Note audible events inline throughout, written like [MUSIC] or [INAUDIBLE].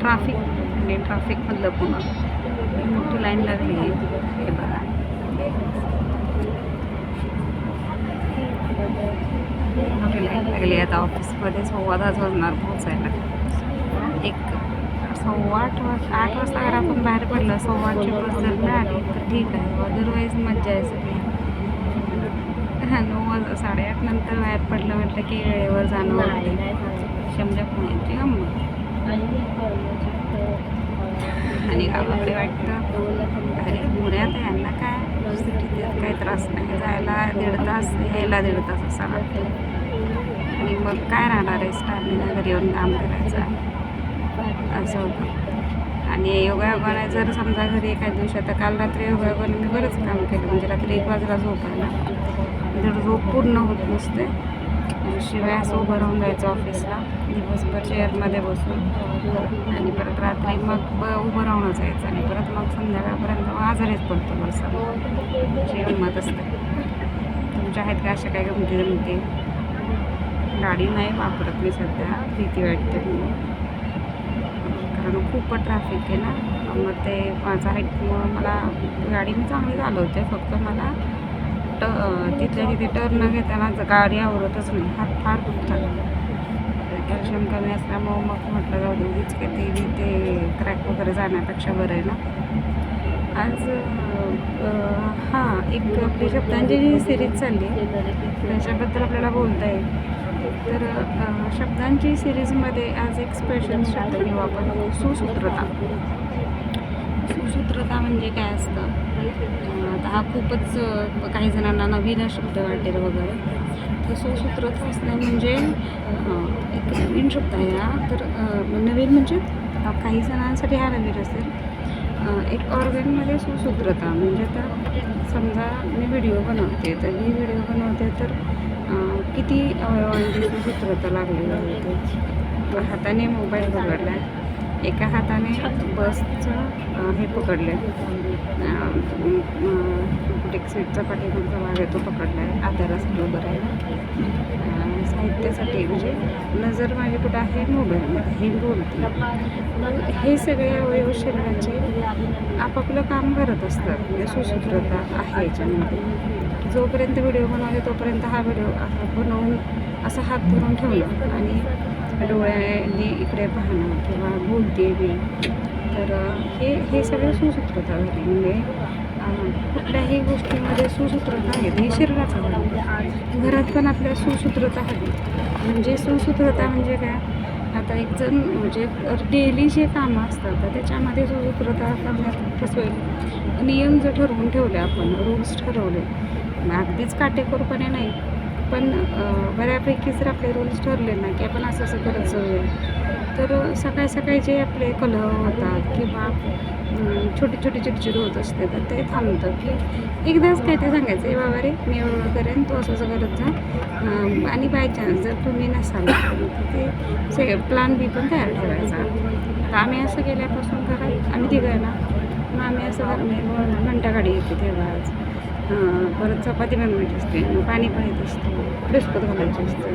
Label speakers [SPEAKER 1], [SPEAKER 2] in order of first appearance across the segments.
[SPEAKER 1] Traffic आणि ट्राफिकमधलं पुन्हा मोठी लाईन लागली आहे हे बघा. मोठी लाईन लागली. आहे आता ऑफिसमध्ये सव्वा तास वाजणार पोहोचायला. एक सव्वा आठ वाज आठ वाजता घरातून बाहेर पडलं. सव्वा आठची बस जर मिळाली तर ठीक आहे. अदरवाईज मज्जा आहे सगळी. हा, नऊ वाज साडेआठ नंतर बाहेर पडलं. म्हटलं की वेळेवर जाणं शमजा पुण्याची गंमत आणि गावाकडे वाटतं. अरे पुण्यात यांना काय सिटीत काही त्रास नाही. जायला दीड तास यायला दीड तास असा वाटतो. आणि मग काय राहणार आहे? स्टॅमिना घरी येऊन काम करायचं असं होतं. आणि योगायोगाने जर समजा घरी एका दिवशी आता काल रात्री योगायोगाने मी बरंच काम केलं. म्हणजे रात्री एक वाजला झोपायला तर झोप पूर्ण होत नसते. शिवाय असं उभं राहून जायचं ऑफिसला. दिवसभर चेअरमध्ये बसून. आणि परत रात्री मग ब उभं राहूनच जायचं आणि परत मग संध्याकाळपर्यंत आजारीच पडतो बरं अशी मत असते. तुमच्या आहेत का अशा काही गमती जमती? गाडी नाही वापरत मी सध्या भीती वाटते म्हणून कारण खूप ट्रॅफिक आहे ना. मग ते माझा हाईटमुळं मला गाडी मी चांगली चालवते. फक्त मला ट तिथल्या तिथे टर्न घेताना गाडी आवरतच नाही. हात फार दुखतात. कॅल्शियम कमी असल्यामुळं मग म्हटलं जाऊ दे उगीच काय ते ते क्रॅक वगैरे जाण्यापेक्षा बरं आहे ना. आज हां एक आपली शब्दांची जी सिरीज चालली त्याच्याबद्दल आपल्याला बोलता येईल. तर शब्दांची सिरीजमध्ये आज एक स्पेशल शब्द घेऊ आपण. सुसूत्रता. सुसूत्रता म्हणजे काय असतं? आता हा खूपच काही जणांना नवीन शब्द वाटेल वगैरे. तर सुसूत्रता असणे म्हणजे एक नवीन शब्द आहे हा. तर नवीन म्हणजे काही जणांसाठी हा नवीन असेल. एक ऑर्गनमध्ये सुसूत्रता म्हणजे आता समजा मी व्हिडिओ बनवते तर मी व्हिडिओ बनवते तर किती अवयवांची म्हणजे सुसूत्रता लागलेली होते हाताने मोबाईल पकडला एका हाताने बसचं हे पकडलं कुठे सीटचा पाठीमागचा भाग आहे तो पकडला आहे आधारासाठी उभं राहायला साहित्यासाठी म्हणजे नजर माझी कुठं आहे? मोबाईलमध्ये हे बोलते. मग हे सगळे अवयव शरीराचे आपापलं काम करत असतात. म्हणजे सुसूत्रता आहे याच्यामध्ये. जोपर्यंत व्हिडिओ बनवले तोपर्यंत हा व्हिडिओ बनवून असा हात धरून ठेवला. आणि डोळ्याने इकडे पाहणं किंवा बोलते मी तर हे हे सगळं सुसूत्रता झाली म्हणजे कुठल्याही गोष्टीमध्ये सुसूत्रता आहे. हे शरीराचा भाग घरात पण आपल्या सुसूत्रता हवी. म्हणजे सुसूत्रता म्हणजे काय? आता एक जण म्हणजे डेली जे कामं असतात तर त्याच्यामध्ये सुसूत्रता करण्यात कसं होईल नियम जर ठरवून ठेवले आपण रूल्स ठरवले मग अगदीच काटेकोरपणे नाही. पण बऱ्यापैकी जर आपले रूल्स ठरले ना की आपण असं असं करत जाऊया तर सकाळी सकाळी जे आपले कलह होतात किंवा छोटे छोटी छोटी चिडचिड होत असते तर ते थांबतं की एकदाच काय ते सांगायचं हे बाबा रे मी एवढं करेन तू असं असं करत जा. आणि बाय चान्स जर तुम्ही नसाल तर ते से प्लान बी पण तयार ठेवायचा. तर आम्ही असं केल्यापासून करा आम्ही तिघं ना मग आम्ही असं घंटा गाडी येते तेव्हाच आज. परत चपाती बनवायची असते. मग पाणी पाहिजे असतं. फ्रेशपत घालायची असते.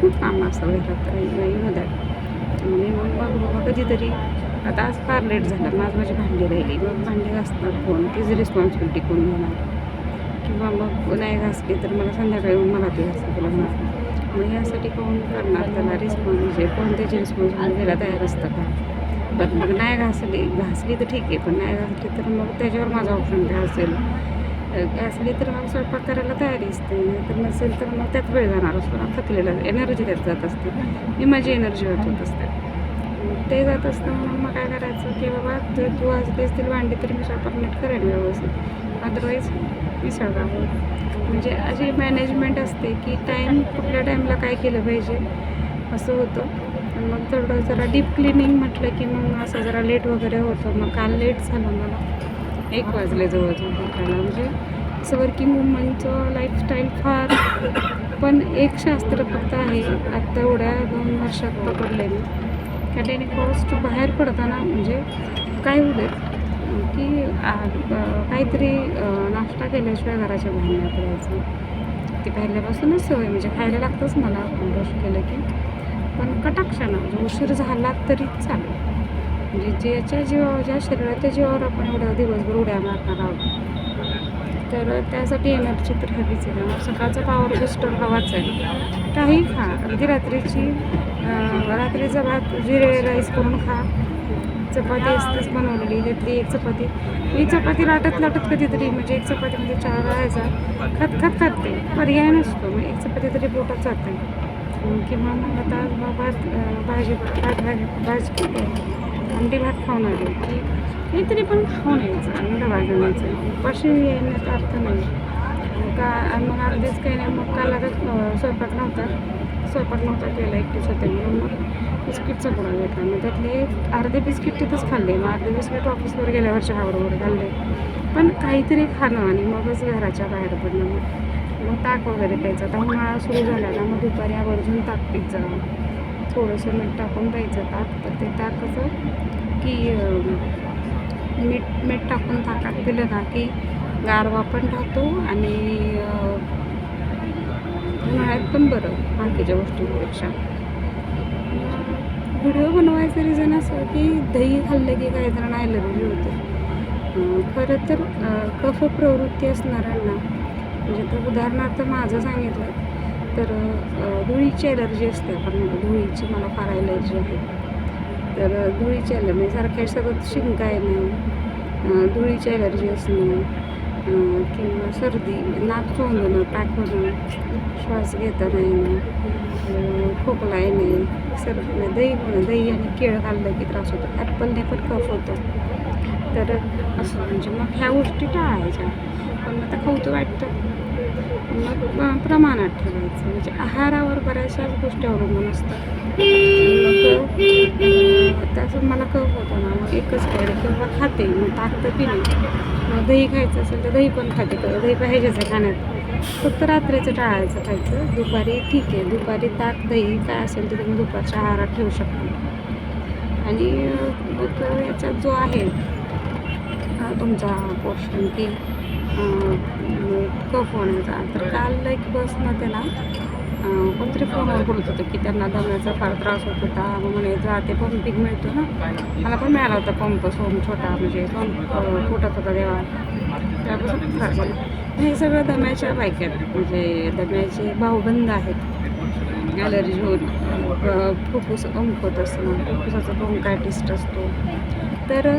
[SPEAKER 1] खूप काम असतात घरात नाही आणि मग मग बाबा कधीतरी. आता आज फार लेट झाला. माझ माझी भांडी राहिली. मग भांडी घासणार कोण? तिची रिस्पॉन्सिबिलिटी कोण घेणार? किंवा मग नाही घासली तर मला संध्याकाळी येऊन मला ते घासावं लागणार मग यासाठी कोण करणार त्याला रिस्पॉन्स म्हणजे कोण त्याची रिस्पॉन्सिबिलिटी घ्यायला तयार असतं का? पण मग नाही घासली. घासली तर ठीक आहे. पण नाही घासली तर मग त्याच्यावर माझा ऑप्शन काय असेल? असली तर मग स्वयंपाक करायला तयारी असते. तर नसेल तर मग त्यात वेळ जाणार असतो. ना थकलेला एनर्जी त्यात जात असते. मी माझी एनर्जी वाचवत असते. ते जात असतं म्हणून मग काय करायचं की बाबा जर तू आज असतील भांडी तरी मी स्वयंपाक नीट करेन व्यवस्थित. अदरवाईज मिसळगावं म्हणजे अशी मॅनेजमेंट असते की टाईम कुठल्या टाईमला काय केलं पाहिजे. असं होतं. मग थोडं जरा डीप क्लिनिंग म्हटलं की मग असं जरा लेट वगैरे होतं. मग काल लेट झालं मला. एक वाजले जवळजवळ उठायला म्हणजे असं वर्किंग वुमनचं लाईफस्टाईल फार पण एक शास्त्र फक्त आहे. आत्ता एवढ्या दोन वर्षात पकडले मी त्याने कॉस्ट बाहेर पडताना म्हणजे काय होऊ की काहीतरी नाश्ता केल्याशिवाय घराच्या बाहेर नाही पडायचं. ते पहिल्यापासूनच सवय म्हणजे खायला लागतंच मला ब्रश केलं की. पण कटाक्षानं म्हणजे उशीर झाला तरी चालेल. म्हणजे ज्याच्या जीवावर ज्या शरीराच्या जीवावर आपण एवढ्या दिवसभर उड्या मारणार आहोत तर त्यासाठी एनर्जी तर हवीच आहे. ना सकाळचा पावर बुस्टर हवाच आहे. काही खा. अगदी रात्रीची रात्रीचा भात जिरे राईस करून खा. चपाती असतेच बनवलेली. त्यातली एक चपाती. मी चपाती लाटत लाटत कधीतरी म्हणजे एक चपाती म्हणजे चार राहायचा. खात खात खाते पर्याय नसतो. मग एक चपाती तरी पोटात जाते. किंवा मग आता भात भाजी भात भाजी भाजी अंडी भात खाऊन आले. की काहीतरी पण खाऊन यायचं आणि डबा उपाशी येण्याचा अर्थ नाही. का मग अगदीच काही नाही मग काल आता स्वयंपाक नव्हता. स्वयंपाक नव्हता केला एकटीच होते म्हणून मग बिस्किटचा पुडा घेतला मग त्यातले अर्धे बिस्किट तिथंच खाल्ले. मग अर्धे बिस्किट ऑफिसवर गेल्यावर चहाबरोबर खाल्ले. पण काहीतरी खाणं आणि मगच घराच्या बाहेर पडणं. मग ताक वगैरे प्यायचं. आता उन्हाळा सुरू झाला ना मग दुपारी आवर्जून ताक पीत जावं थोडंसं मीठ टाकून द्यायचं ताक. तर ते ताक कसं की मीठ मीठ टाकून ताकात दिलं ना की गारवा पण राहतो आणि उन्हाळ्यात पण बरं बाकीच्या गोष्टींपेक्षा. व्हिडिओ बनवायचं रिझन असं की दही खाल्लं की काही जण ॲलर्जी होते. खरं तर कफ प्रवृत्ती असणाऱ्यांना म्हणजे तर उदाहरणार्थ माझं सांगितलं तर धुळीची ॲलर्जी असते आपण धुळीची मला फार ॲलर्जी आहे. तर धुळीची ॲलर्जी सारख्या सतत शिंका येणं धुळीची ॲलर्जी असणं किंवा सर्दी नाक चोंदणं पॅक होणं श्वास घेताना येणं खोकला येणे सर्दी दही होणं दही आणि केळ घाललं की त्रास होतो. ॲपलने पण कफ होतो. तर असं म्हणजे मग ह्या गोष्टी टाळायच्या. पण आता खाऊ वाटतं. मग प्रमाणात ठेवायचं. म्हणजे आहारावर बऱ्याचशाच गोष्टी अवलंबून असतात. मग तसं मला कफ होतं ना मग एकच खायला किंवा खाते मग ताक तर पिणे मग दही खायचं असेल तर दही पण खाते दही पाहिजेच आहे खाण्यात. फक्त रात्रीचं टाळायचं खायचं. दुपारी ठीक आहे. दुपारी ताक दही काय असेल तर तुम्ही दुपारच्या आहारात ठेवू शकता. आणि मग याच्यात जो आहे तुमचा पोर्शन की अं, कफ होण्याचा तर काल एक बसमध्ये ना कोणतरी फोनवर बोलत होतं की त्यांना दम्याचा फार त्रास होत होता. मग म्हणे जा ते पंपिंग मिळतो ना. मला पण मिळाला होता पंप सोम छोटा म्हणजे सोम फुटत होता देवा त्यापासून हे सगळं दम्याच्या बाईक आहेत म्हणजे दम्याचे भाऊबंद आहेत. ॲलर्जी होऊन फुफ्फुस अंक होत असतं फुफ्फुसाचा ब्रोंकायटिस्ट असतो. तर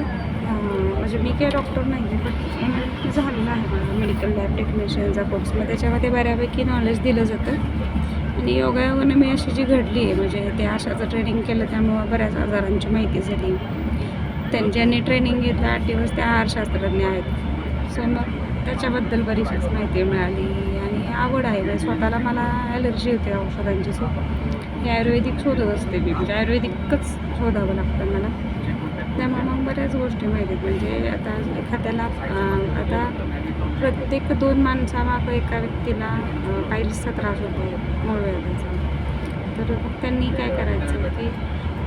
[SPEAKER 1] म्हणजे मी काही डॉक्टर नाही आहे पण झालेलं आहे मला मेडिकल लॅब टेक्निशियनचा कोर्स मग त्याच्यामध्ये बऱ्यापैकी नॉलेज दिलं जातं. आणि योगायोगाने मी अशी जी घडली आहे म्हणजे ते आशाचं ट्रेनिंग केलं त्यामुळं बऱ्याच आजारांची माहिती झाली. त्यां ज्यांनी ट्रेनिंग घेतलं आठ दिवस ते आहारशास्त्रज्ञ आहेत. सो मग त्याच्याबद्दल बरीचशीच माहिती मिळाली. आणि आवड आहे म्हणजे स्वतःला मला ॲलर्जी होते औषधांची. सो हे आयुर्वेदिक शोधत असते मी. म्हणजे आयुर्वेदिकच शोधावं लागतं मला. त्यामुळे बऱ्याच गोष्टी माहिती आहेत. म्हणजे आता एखाद्याला आता प्रत्येक दोन माणसामागं एका व्यक्तीला अं, त्रास होतो मूळव्याधाचा तर त्यांनी काय करायचं की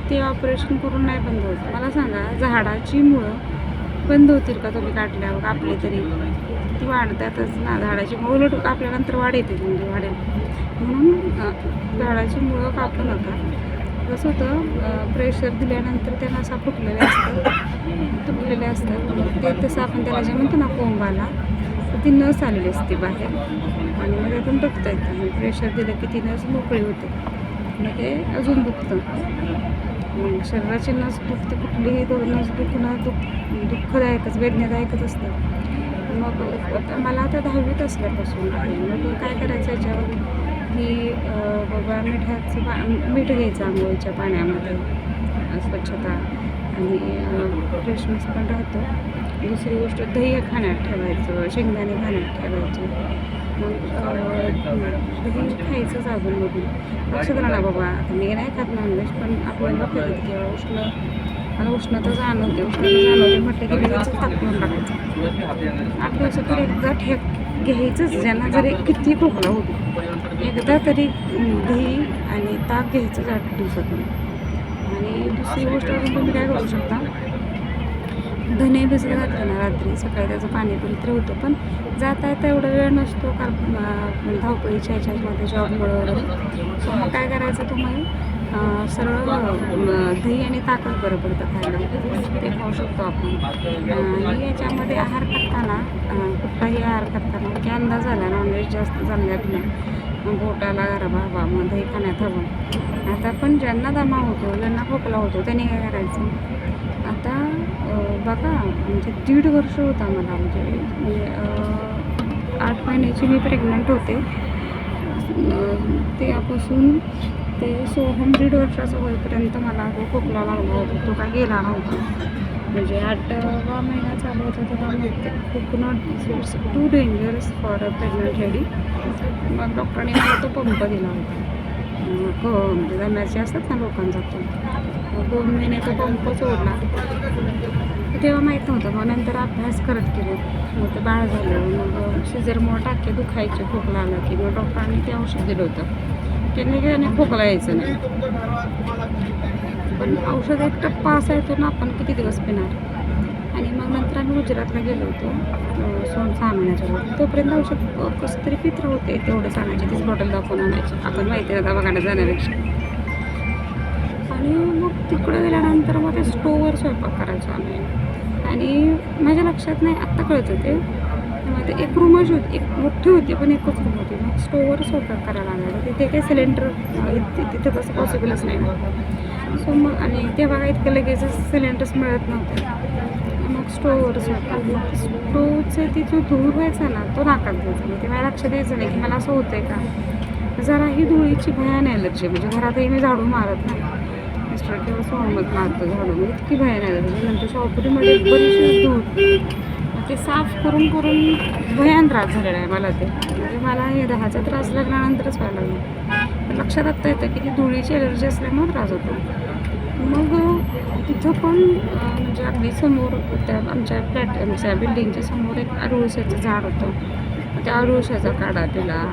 [SPEAKER 1] ते ऑपरेशन करून नाही बंद होत. मला सांगा झाडाची मुळं बंद होतील का तुम्ही काढल्यावर कापले तरी? ती वाढतातच ना. झाडाची मुळं उलट कापल्यानंतर वाढ येते म्हणजे वाढेल. म्हणून झाडाची मुळं कापू नका. कसं होतं. प्रेशर दिल्यानंतर त्यांना असा फुटलेलं असतं. तुटलेले असतात ते तसं आपण त्याला जे म्हणतो ना कोंबाला तर ती नस आलेली असते बाहेर. आणि मग त्यातून दुखता येतं आणि प्रेशर दिलं की ती नस मोकळी होते. मग ते अजून दुखतं. मग शरीराची नस दुखते कुठलीही नस दुखणं दुःख दुःखदायकच वेदनादायकच असतं. मग मला आता दहावीत असल्यापासून मग काय करायचं याच्यावर? की बाबा मिठाचं पा मीठ घ्यायचं आंघोळीच्या पाण्यामध्ये स्वच्छता. आणि फ्रेशनेस पण राहतो. दुसरी गोष्ट दही खाण्यात ठेवायचं शेंगदाणे खाण्यात ठेवायचे. मग दही खायचंच बघून. लक्षात राहा बाबा मी नाही खात नॉनव्हेज पण आपल्याला फिरत किंवा उष्ण मला उष्णता जाणवते उष्णता जाणवते म्हटलं की लगेच तापवून टाकायचं. आठ दिवसातून एकदा ठेक घ्यायचंच ज्यांना जरी किती खोकला होतो. एकदा तरी दही आणि ताक घ्यायचं आठ दिवसातून. आणि दुसरी गोष्ट अजून तुम्ही काय करू शकता? धने भिजत घातलं ना रात्री सकाळी त्याचं पाणी पिलं तर होतं पण जाता येता एवढा वेळ नसतो कारण धावपळीच्या ह्याच्यामध्ये जॉबमुळे वगैरे. सो मग काय करायचं तुम्ही सरळ दही आणि ताकच बरं पडतं खायला. ते खाऊ शकतो आपण. आणि याच्यामध्ये आहार करताना कुठलाही आहार करताना की अंदाज आला नॉनव्हेज जास्त चालण्यात नाही. पोटाला गरबा हवा मग दही खाण्यात हवं. आता पण ज्यांना दमा होतो ज्यांना खोकला होतो त्यांनी काय करायचं? आता बघा म्हणजे दीड वर्ष होता मला म्हणजे म्हणजे आठ महिन्याची मी प्रेग्नंट होते. त्यापासून तेव्हापासून ते सोहम दीड वर्षाचं होईपर्यंत मला तो खोकला लागला होता. तो काय गेला नव्हता. म्हणजे आठवा महिना चालू होता तेव्हा मग खूप not it's too dangerous for a pregnant lady मग डॉक्टरने मला तो पंप दिला होता. हो म्हणजे दम्याचे असतात ना लोकांचा तो. मग दोन महिने तो पंप सोडला. तेव्हा माहीत नव्हतं. मग नंतर अभ्यास करत गेले. मग ते बाळ झालं. मग शिजरमुळं टाके दुखायचे खोकला आला की. मग डॉक्टरांनी ते औषध दिलं होतं. त्यांनी काय खोकला यायचं नाही. पण औषध एक टप्पा असा येतो ना आपण किती दिवस पिणार? आणि मग नंतर आम्ही गुजरातला गेलो होतो सोन सहा महिन्याच्या तोपर्यंत औषध कसं तरी पित्र होते तेवढं आणायची तीच बॉटल दाखवून आणायची. आपण माहिती आहे दवाखान्यात जाण्यापेक्षा. आणि मग तिकडं गेल्यानंतर मग ते स्टोवर स्वयंपाक करायचो आम्ही. आणि माझ्या लक्षात नाही आत्ता कळत होते मग ते एक रूमच होती एक मोठी होती पण एकच रूम होती. मग स्टोवर स्वयंपाक करायला लागला. तिथे काही सिलेंडर तिथे तसं पॉसिबलच नाही. सो मग आणि तेव्हा काय इतकं लगेचच सिलेंडर्स मिळत नव्हते. मग स्टोवर स्वयंपाक. स्टोवचे ती जो धूर व्हायचा ना तो नाकात घ्यायचा मग ते मला लक्ष द्यायचं नाही की मला असं होतंय का? जरा ही धुळीची भयान ॲलर्जी म्हणजे घरातही मी झाडू मारत नाही. मिस्टर किंवा सोहमत मारतो झाडू. म्हणजे इतकी भयान ॲलर्जी नंतर शॉपरीमध्ये बरीचशी धूळ. ते साफ करून करून भयान त्रास झालेला आहे मला ते. म्हणजे मला हे दहाचा त्रास लागल्यानंतरच व्हायला लागला. पण लक्षात आत्ता येतं की ती धुळीची एलर्जी असल्यामुळे त्रास होतो. मग तिथं पण म्हणजे अगदी समोर त्या आमच्या फ्लॅट आमच्या बिल्डिंगच्या समोर एक अडुळशाचं झाड होतं. त्या अरुळशाचा काढा पिला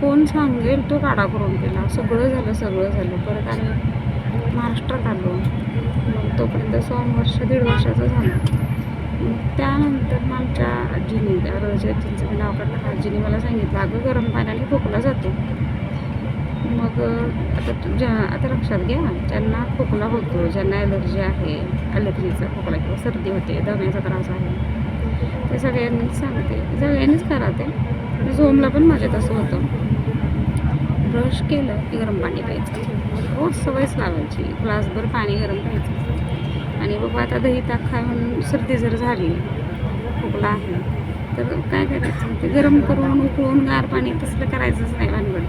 [SPEAKER 1] कोण सांगेल तो काढा करून पिला सगळं झालं सगळं झालं. परत आम्ही महाराष्ट्रात आलो. मग तोपर्यंत सोम वर्ष दीड वर्षाचं झालं. त्यानंतर मग आमच्या आजीने त्या आजींचं मी नाव काढलं. आजीने मला सांगितलं अगं गरम पाण्याने खोकला जातो. मग आता तुझ्या आता लक्षात घ्या ज्यांना खोकला होतो ज्यांना ॲलर्जी आहे ॲलर्जीचा खोकला किंवा सर्दी होते दम्याचा त्रास आहे ते सगळ्यांनीच सांगते सगळ्यांनीच करा ते झोमला पण माझ्या तसं होतं. ब्रश केलं की गरम पाणी प्यायचं. रोज सवयच लावायची. ग्लासभर पाणी गरम प्यायचं. आणि बाबा आता दही ताक खाऊन सर्दी जर झाली खोकला आहे तर काय करायचं? ते गरम करून उकळून गार पाणी तसलं करायचंच नाही भानगड.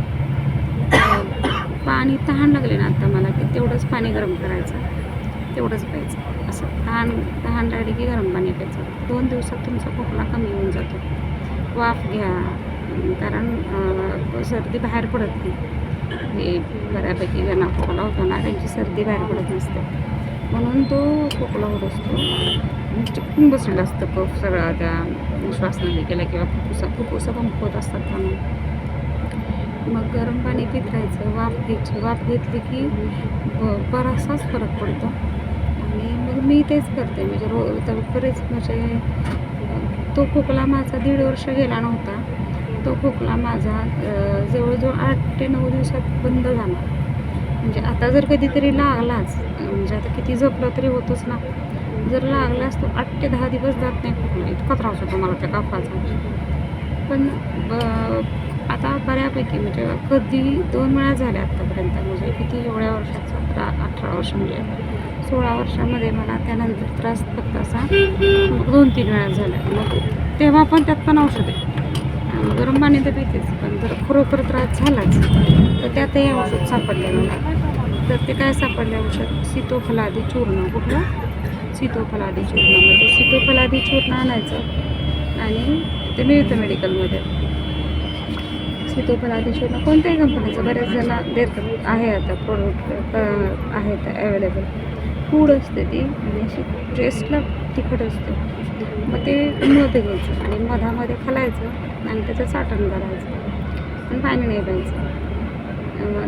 [SPEAKER 1] पाणी तहान लागले ना आता मला की तेवढंच पाणी गरम करायचं तेवढंच प्यायचं. असं तहान तहान लागली की गरम पाणी प्यायचं. दोन दिवसात तुमचा खोकला कमी होऊन जातो. वाफ घ्या. कारण सर्दी बाहेर पडत नाही. हे बऱ्यापैकी ज्यांना खोकला होतो ना त्यांची सर्दी बाहेर पडत नसते. म्हणून तो खोकला होत असतो. आणि चिकटून बसलेलं असतं कफ सगळा. त्या श्वासनली केला किंवा फुफ्फुसा फुफ्फुसं होत असतात त्यामुळे. मग गरम पाणी पित राहायचं. वाफ घ्यायची. वाफ घेतली की ब बराचसाच फरक पडतो. आणि मग मी तेच करते. म्हणजे रो तर बरेच म्हणजे तो खोकला माझा दीड वर्ष गेला नव्हता. तो खोकला माझा जवळजवळ आठ ते नऊ दिवसात बंद झाला. म्हणजे आता जर कधीतरी लागलाच म्हणजे आता किती जपलं तरी होतच ना. जर लागलाच तो आठ ते दहा दिवस जात नाही खोकला म्हणजे इतका त्रास होतो मला त्या कापाचा. पण ब- आता बऱ्यापैकी म्हणजे कधी दोन वेळा झाल्या आत्तापर्यंत म्हणजे किती एवढ्या वर्षात सतरा अठरा वर्ष म्हणजे सोळा वर्षामध्ये मला त्यानंतर त्रास फक्त असा दोन तीन वेळा झाला. मग तेव्हा पण त्यात पण औषध आहे. गरम पाणी तर पितेच पण जर खरोखर त्रास झालाच तर त्यातही औषध सापडले मला. तर ते काय सापडले औषध सीतोफलादी चूर्ण. कुठलं? सीतोफलादी चूर्ण. म्हणजे सीतोफलादी चूर्ण आणायचं आणि ते मिळतं मेडिकलमध्ये सीतोफलादी चूर्ण कोणत्याही कंपनीचं बऱ्याच जण देतात आहे आता प्रोडक्ट आहेत अवेलेबल फूड असते ती. आणि अशी टेस्टला तिखट असते. मग ते मध घ्यायचं. आणि मधामध्ये खालायचं आणि त्याचं साठण करायचं. पण पाणी नाही द्यायचं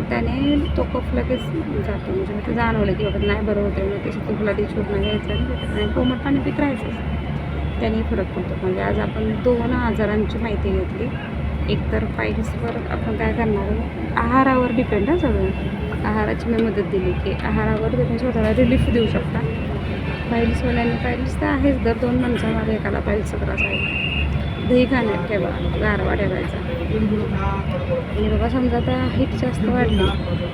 [SPEAKER 1] त्याने तो कफ लगेच जातो. म्हणजे मी ते जाणवलं की बाबा नाही बरं होतं मग ते सीतोफलादी चूर्ण घ्यायचं आणि कोमट पाणी पित राहायचं. त्याने फरक पडतो. म्हणजे आज आपण दोन आजारांची माहिती घेतली. एकतर फाईल्सवर आपण काय करणार आहे आहारावर डिपेंड आहे सगळं. आहाराची मी मदत दिली की आहारावर तुम्ही स्वतःला रिलीफ देऊ शकता. पाहिलीसवाल्यांनी फाईल्स तर आहेच. दर दोन माणसामध्ये एकाला पाहिलीचा त्रास आहे. दही खाण्यात ठेवा गारवा ठेवायचा. आणि बाबा समजा आता हिट जास्त वाढली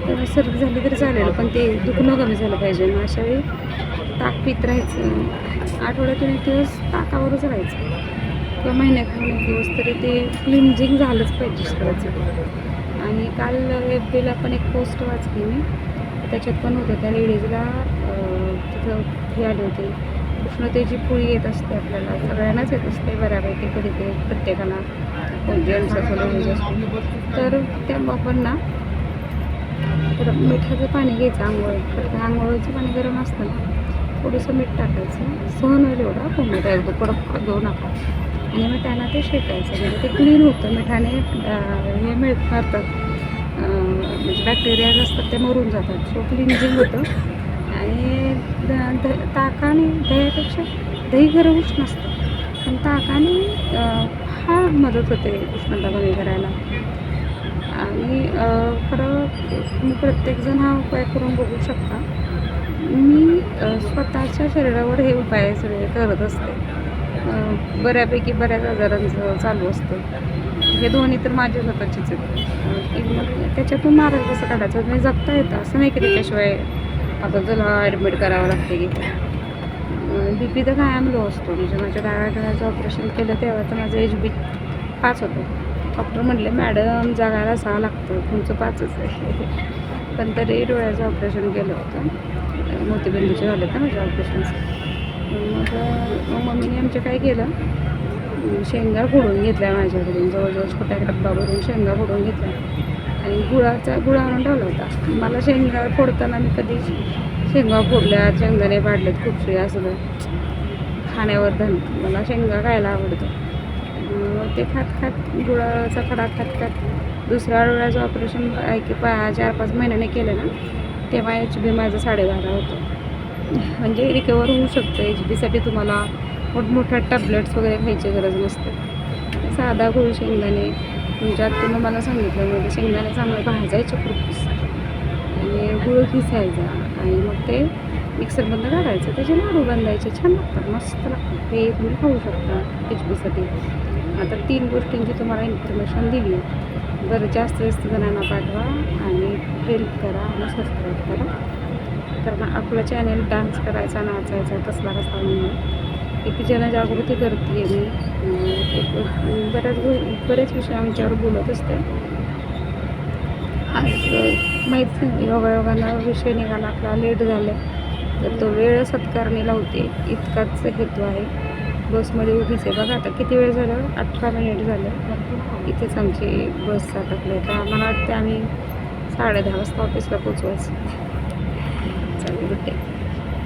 [SPEAKER 1] तर सर्दी झाली तरी चालेल पण ते दुखणं कमी झालं पाहिजे. मग अशा वेळी ताक पित राहायचं. आठवड्यातून एक दिवस ताकावरच राहायचं. किंवा महिन्यातून एक दिवस तरी ते क्लिन्झिंग झालंच पाहिजे शरीराचं. आणि काल एफ बीला पण एक पोस्ट वाचली मी. त्याच्यात पण होतं त्या लेडीजला तिथं हे आले होते. उष्णतेची पुळी येत असते आपल्याला. सगळ्यांनाच येत असते बऱ्यापैकी कधी ते प्रत्येकाला जेंट्स असो लेडीज तर त्या बाबांना तर मिठाचं पाणी घ्यायचं आंघोळ. तर आंघोळीचं पाणी गरम असतं ना थोडंसं मीठ टाकायचं. सहन होईल एवढा कोंबडा एकदम कडक कडक घेऊ नका. आणि मग त्यांना ते शेकायचं. म्हणजे ते क्लीन होतं. मिठाने हे मिळत मारतात म्हणजे बॅक्टेरियाज असतात ते मरून जातात. सो क्लिनजिंग होतं. आणि द- द ताकाने दह्यापेक्षा दही गरम उष्ण असतं. पण ताकाने फार मदत होते उष्णता कमी करायला. आणि खरं तुम्ही प्रत्येकजण हा उपाय करून बघू शकता. मी स्वतःच्या शरीरावर हे उपाय सगळे करत असते. बऱ्यापैकी बऱ्याच आजारांचं चालू असतं. हे दोन्ही तर माझे स्वतःचेच आहेत. एक मग त्याच्यातून मार्ग कसं काढायचं. म्हणजे जगता येतं असं नाही की त्याच्याशिवाय आता तुला ॲडमिट करावं लागते की. बी पी तर कायम लो असतो. म्हणजे माझ्या डाव्या डोळ्याचं ऑपरेशन केलं तेव्हा तर माझं एच बी पाच होतं. डॉक्टर म्हटले मॅडम जगायला सहा लागतं तुमचं पाचच आहे. [LAUGHS] पण तरी डोळ्याचं ऑपरेशन केलं होतं. मोतीबिंदूचे झाले ना माझ्या ऑपरेशनचं मग मग मम्मीने आमच्या काय केलं? शेंगा फोडून घेतल्या माझ्याकडून. जवळजवळ छोट्या डब्बा भरून शेंगा फोडून घेतल्या. आणि गुळाचा गुळ आणून ठेवला होता. मला शेंगा फोडताना मी कधी शेंगा फोडल्या शेंगदाणे पाडलेत खूपशे असं खाण्यावर धन. मला शेंगा खायला आवडतं. ते खात खात गुळाचा खडा खात खात दुसऱ्या डोळ्याचं ऑपरेशन की पा चार पाच महिन्याने केलं ना तेव्हा एच बी माझं साडेबारा होतं. म्हणजे रिकवर होऊ शकतं. एच बीसाठी तुम्हाला मोठमोठ्या टॅबलेट्स वगैरे खायची गरज नसते. साधा गुळ शेंगदाणे म्हणजे आत्तीनं मला सांगितलं म्हणजे शेंगदाणे चांगलं भाजायचे खूप आणि गुळ खिसायचा आणि मग ते मिक्सरमधनं काढायचं त्याचे लाडू बांधायचे छान लागतात मस्त लागतात. ते तुम्ही खाऊ शकता एच बीसाठी आता तीन गोष्टींची तुम्हाला इन्फॉर्मेशन दिली. बरं जास्त जास्त जणांना पाठवा आणि हेल्प करा आणि सबस्क्राईब करा. तर मग आपलं चॅनेल डान्स करायचा नाचायचा तसला कसला नाही एक जनजागृती करते मी बऱ्याच गो- बरेच विषय आमच्यावर बोलत असते आज माहीत नाही योगायोगानं विषय निघाला आपला लेट झाला तर तो वेळ सत्कारणी लावते इतकाच हेतू आहे. बसमध्ये उभीच आहे. बघा आता किती वेळ झालं? अठरा मिनिट झालं. इथेच आमची बस अटकली आहे तर मला वाटते आम्ही साडे दहा वाजता ऑफिसला पोचवायचं चालेल गुड